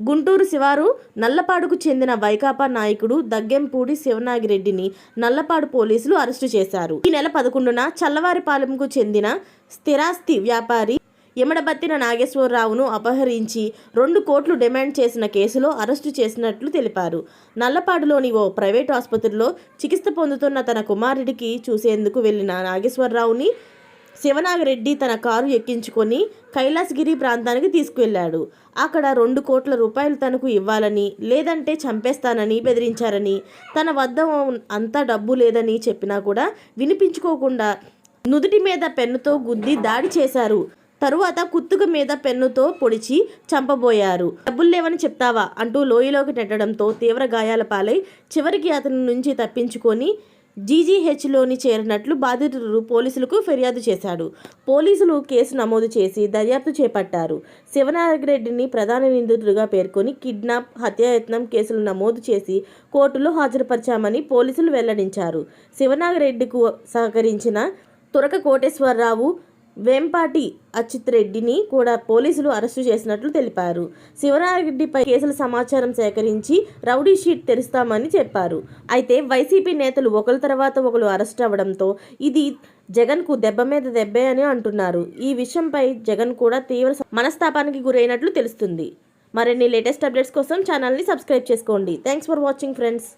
గుంటూరు శివారు నల్లపాడుకు చెందిన వైకాపా నాయకుడు దగ్గెంపూడి శివనాగిరెడ్డిని నల్లపాడు పోలీసులు అరెస్టు చేశారు. ఈ నెల పదకొండున చల్లవారిపాలెంకు చెందిన స్థిరాస్తి వ్యాపారి యమడబత్తిన నాగేశ్వరరావును అపహరించి రెండు కోట్లు డిమాండ్ చేసిన కేసులో అరెస్టు చేసినట్లు తెలిపారు. నల్లపాడులోని ఓ ప్రైవేటు ఆసుపత్రిలో చికిత్స పొందుతున్న తన కుమారుడికి చూసేందుకు వెళ్ళిన నాగేశ్వరరావుని శివనాగరెడ్డి తన కారు ఎక్కించుకొని కైలాసగిరి ప్రాంతానికి తీసుకువెళ్ళాడు. అక్కడ రెండు కోట్ల రూపాయలు తనకు ఇవ్వాలని లేదంటే చంపేస్తానని బెదిరించారని తన వద్ద అంతా డబ్బు లేదని చెప్పినా కూడా వినిపించుకోకుండా నుదుటి మీద పెన్నుతో గుద్ది దాడి చేశారు. తరువాత కుత్తుక మీద పెన్నుతో పొడిచి చంపబోయారు. డబ్బులు లేవని చెప్తావా? అంటూ లోయలోకి నెట్టడంతో తీవ్ర గాయాల పాలై చివరికి అతని నుంచి తప్పించుకొని జీజీహెచ్లోని చేరినట్లు బాధితుడు పోలీసులకు ఫిర్యాదు చేశాడు. పోలీసులు కేసు నమోదు చేసి దర్యాప్తు చేపట్టారు. శివనాగరెడ్డిని ప్రధాన నిందితుడిగా పేర్కొని కిడ్నాప్ హత్యాయత్నం కేసులు నమోదు చేసి కోర్టులో హాజరుపరిచామని పోలీసులు వెల్లడించారు. శివనాగరెడ్డికు సహకరించిన తురక కోటేశ్వరరావు వేంపాటి అచ్యుత్ రెడ్డిని కూడా పోలీసులు అరెస్టు చేసినట్లు తెలిపారు. శివనారెడ్డిపై కేసుల సమాచారం సేకరించి రౌడీ షీట్ తెరుస్తామని చెప్పారు. అయితే వైసీపీ నేతలు ఒకరి తర్వాత ఒకరు అరెస్ట్ అవ్వడంతో ఇది జగన్కు దెబ్బ మీద దెబ్బే అని అంటున్నారు. ఈ విషయంపై జగన్ కూడా తీవ్ర మనస్తాపానికి గురైనట్లు తెలుస్తుంది. మరిన్ని లేటెస్ట్ అప్డేట్స్ కోసం ఛానల్ని సబ్స్క్రైబ్ చేసుకోండి. Thanks for watching friends.